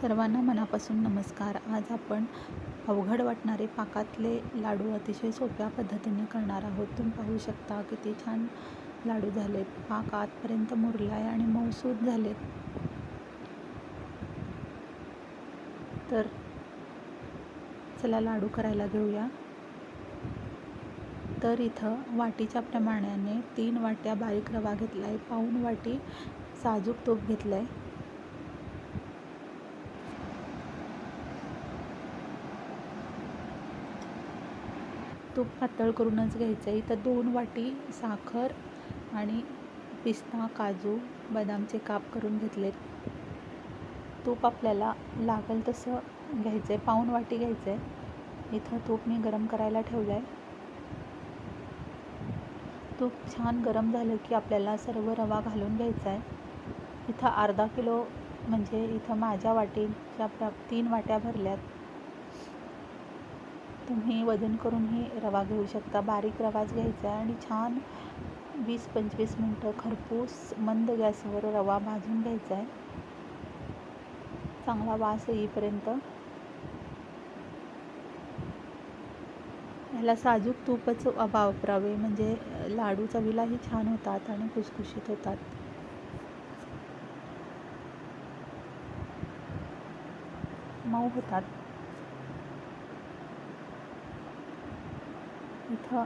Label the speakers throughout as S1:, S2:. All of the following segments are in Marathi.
S1: सर्वांना मनापासून नमस्कार. आज आपण अवघड वाटणारे पाकातले लाडू अतिशय सोप्या पद्धतीने करणार आहोत. तुम्ही पाहू शकता किती छान लाडू झाले. पाक आतपर्यंत मुरला आहे आणि मऊसूद झाले. तर चला लाडू करायला घेऊया. तर इथं वाटीच्या प्रमाणाने तीन वाट्या बारीक रवा घेतला आहे पाऊन वाटी साजूक तूप घेतलं आहे तूप पातळ करूनच घ्यायचं आहे. इथं दोन वाटी साखर आणि पिस्ता काजू बदामचे काप करून घेतलेत. तूप आपल्याला लागेल तसं घ्यायचं आहे पाऊण वाटी घ्यायचं आहे इथं तूप मी गरम करायला ठेवलं आहे तूप छान गरम झालं की आपल्याला सर्व रवा घालून घ्यायचा आहे इथं अर्धा किलो म्हणजे इथं माझ्या वाटीच्या प्र तीन वाट्या भरल्यात. तुम्ही वजन करूनही रवा घेऊ शकता. बारीक रवाच घ्यायचा आहे आणि छान वीस पंचवीस मिनटं खरपूस मंद गॅसवर रवा भाजून घ्यायचा आहे. चांगला वास येईपर्यंत. ह्याला साजूक तूपच वापरावे. म्हणजे लाडू चवीलाही छान होतात आणि खुसखुशीत होतात. मऊ होतात. इथं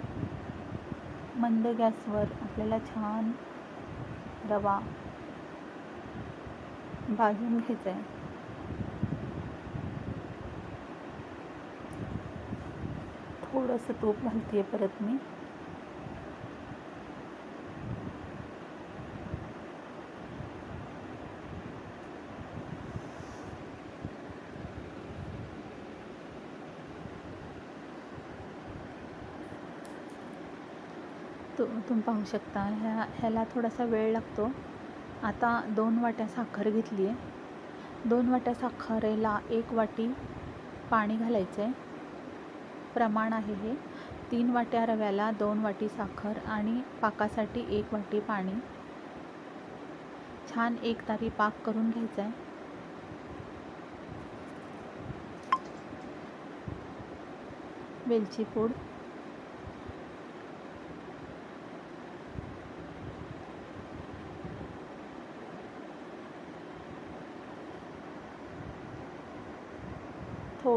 S1: मंद गॅसवर आपल्याला छान रवा भाजून घ्यायचा आहे थोडंसं तूप घालते आहे परत मी. तु तुम्ही पाहू शकता. ह्या ह्याला थोडासा वेळ लागतो. आता दोन वाट्या साखर घेतली आहे दोन वाट्या साखरेला एक वाटी पाणी घालायचं आहे प्रमाण आहे हे. तीन वाट्या रव्याला दोन वाटी साखर आणि पाकासाठी एक वाटी पाणी. छान एक तारी पाक करून घ्यायचा आहे वेलची पूड.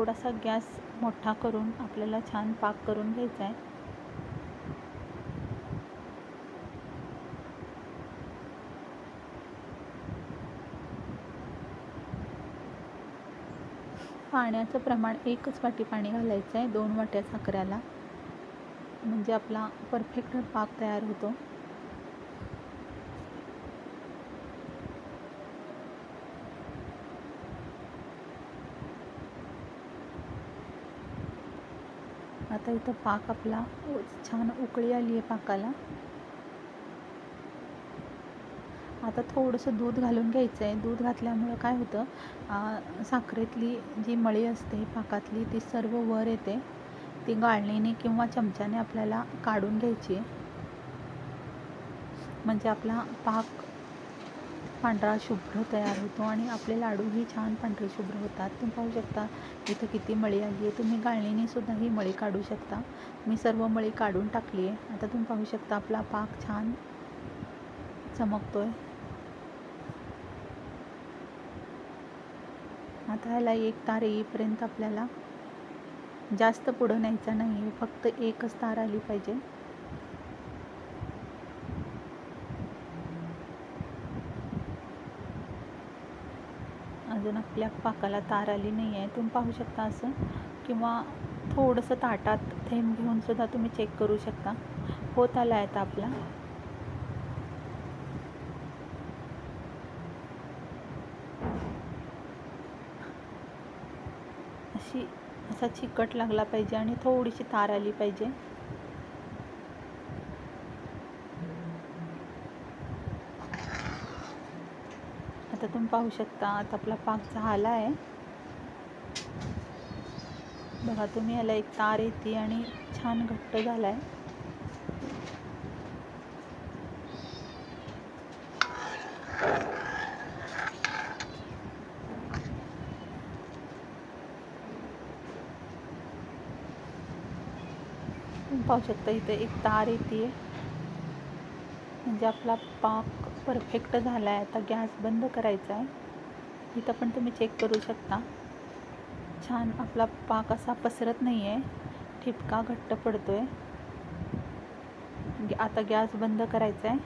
S1: थोडासा गॅस मोठा करून आपल्याला छान पाक करून घ्यायचा आहे. पाण्याचं प्रमाण एकच वाटी पाणी घालायचं आहे दोन वाट्या साखऱ्याला म्हणजे आपला परफेक्ट पाक तयार होतो. आता इथं पाक आपला छान उकळी आली आहे पाकाला. आता थोडंसं दूध घालून घ्यायचं आहे दूध घातल्यामुळं काय होतं साखरेतली जी मळी असते पाकातली ती सर्व वर येते. ती गाळणीने किंवा चमच्याने आपल्याला काढून घ्यायची. आहे म्हणजे आपला पाक पांढरा शुभ्र तयार होतो आणि आपले लाडूही छान पांढरे शुभ्र होतात. तुम्ही पाहू शकता इथं किती मळी आली आहे. तुम्ही गाळणीने सुद्धा ही मळी काढू शकता. मी सर्व मळी काढून टाकली आहे. आता तुम्ही पाहू शकता आपला पाक छान चमकतो आहे आता ह्याला एक तार येईपर्यंत आपल्याला जास्त पुढं न्यायचं नाही आहे फक्त एकच तार आली पाहिजे. अजून आपल्या पाकाला तार आली नाही आहे तुम्ही पाहू शकता असं. किंवा थोडंसं ताटात थेंब घेऊन सुद्धा तुम्ही चेक करू शकता. होत आला आहे आपला. अशी असा चिकट लागला पाहिजे आणि थोडीशी तार आली पाहिजे. आता तुम्ही पाहू शकता. आता आपला पाक झाला आहे. बघा तुम्ही याला एक तार येते आणि छान घट्ट झाला आहे पाहू शकता इथे एक तार येते. म्हणजे आपला पाक परफेक्ट झाला आहे आता गॅस बंद करायचा आहे इथं पण तुम्ही चेक करू शकता. छान आपला पाक असा पसरत नाही आहे ठिपका घट्ट पडतो आहे म्हणजे आता गॅस बंद करायचा आहे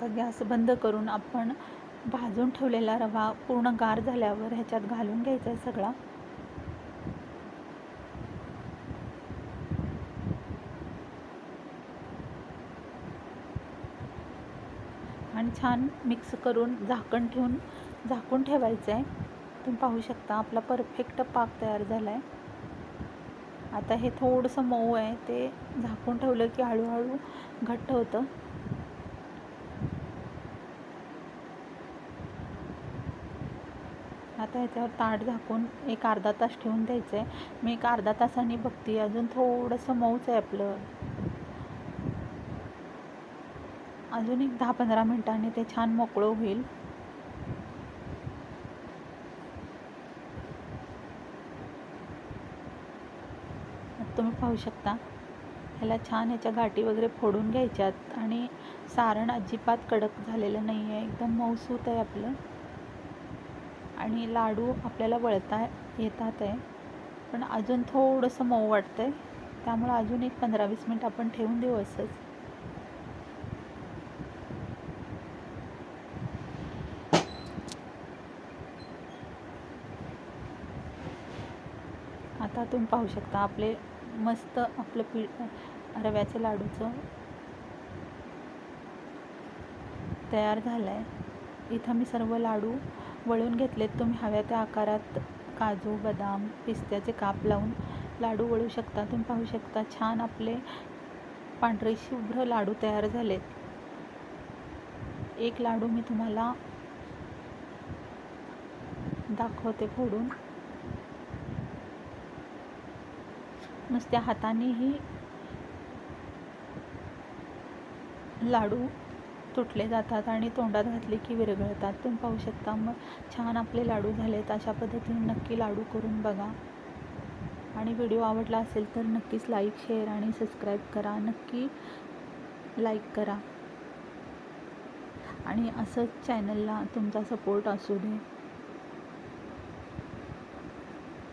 S1: आता गॅस बंद करून आपण भाजून ठेवलेला रवा पूर्ण गार झाल्यावर ह्याच्यात घालून घ्यायचा आहे सगळा. आणि छान मिक्स करून झाकण ठेवून झाकून ठेवायचं आहे. तुम्ही पाहू शकता आपला परफेक्ट पाक तयार झाला आहे आता हे थोडंसं मऊ आहे ते झाकून ठेवलं की हळूहळू घट्ट होतं. आता ह्याच्यावर ताट झाकून एक अर्धा तास ठेवून द्यायचं आहे. मी एक अर्धा तासाने बघते अजून थोडंसं मऊच आहे आपलं. अजून एक दहा पंधरा मिनटांनी ते छान मोकळं होईल. तुम्ही पाहू शकता ह्याला छान ह्याच्या गाठी वगैरे फोडून घ्यायच्यात आणि सारण अजिबात कडक झालेलं नाही आहे एकदम मऊसूत आहे आपलं. आणि लाडू आपल्याला वळता येतात आहे. पण अजून थोडंसं मऊ वाटतं आहे त्यामुळं अजून एक पंधरा वीस मिनिट आपण ठेवून देऊ असंच. आता तुम्ही पाहू शकता आपले मस्त आपलं पीठ रव्याचं लाडूचं तयार झालं आहे इथं मी सर्व लाडू वळून घेतलेत तुम्ही हव्या त्या आकारात काजू बदाम पिस्त्याचे काप लावून लाडू वळू शकता. तुम्ही पाहू शकता छान आपले पांढरे शुभ्र लाडू तयार झालेत. एक लाडू मी तुम्हाला दाखवते फोडून. नुसत्या हातानेही लाडू तुटले जातात आणि तोंडात घातले की विरघळतात. तुम्ही पाहू शकता मग छान आपले लाडू झालेत अशा पद्धतीने नक्की लाडू करून बघा. आणि व्हिडिओ आवडला असेल तर नक्कीच लाईक शेअर आणि सबस्क्राईब करा. नक्की लाईक करा. आणि असंच चॅनलला तुमचा सपोर्ट असू दे.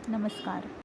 S1: नमस्कार.